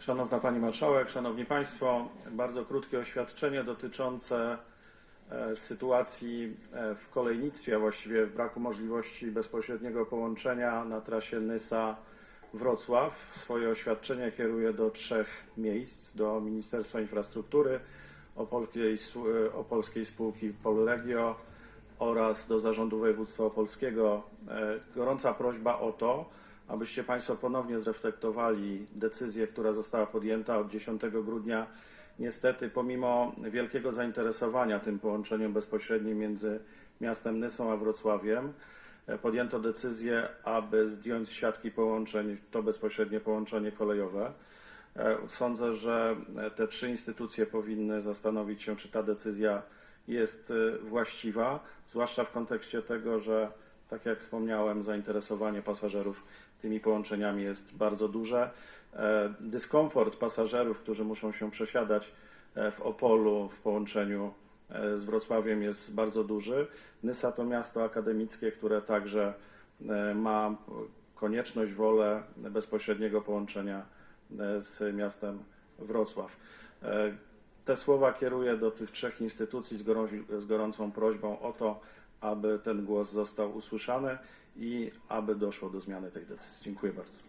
Szanowna Pani Marszałek, Szanowni Państwo, bardzo krótkie oświadczenie dotyczące e, sytuacji e, w kolejnictwie, a właściwie braku możliwości bezpośredniego połączenia na trasie Nysa-Wrocław. Swoje oświadczenie kieruję do trzech miejsc, do Ministerstwa Infrastruktury, Opolskiej, Opolskiej Spółki Polregio oraz do Zarządu Województwa Opolskiego. E, Gorąca prośba o to, abyście Państwo ponownie zreflektowali decyzję, która została podjęta od 10 grudnia. Niestety, pomimo wielkiego zainteresowania tym połączeniem bezpośrednim między miastem Nysą a Wrocławiem, e, podjęto decyzję, aby zdjąć z siatki połączeń to bezpośrednie połączenie kolejowe. E, Sądzę, że e, te trzy instytucje powinny zastanowić się, czy ta decyzja jest właściwa, zwłaszcza w kontekście tego, że, tak jak wspomniałem, zainteresowanie pasażerów tymi połączeniami jest bardzo duże. E, Dyskomfort pasażerów, którzy muszą się przesiadać e, w Opolu w połączeniu e, z Wrocławiem jest bardzo duży. Nysa to miasto akademickie, które także ma konieczność, wolę bezpośredniego połączenia z miastem Wrocław. Te słowa kieruję do tych trzech instytucji z, z gorącą prośbą o to, aby ten głos został usłyszany i aby doszło do zmiany tej decyzji. Dziękuję bardzo.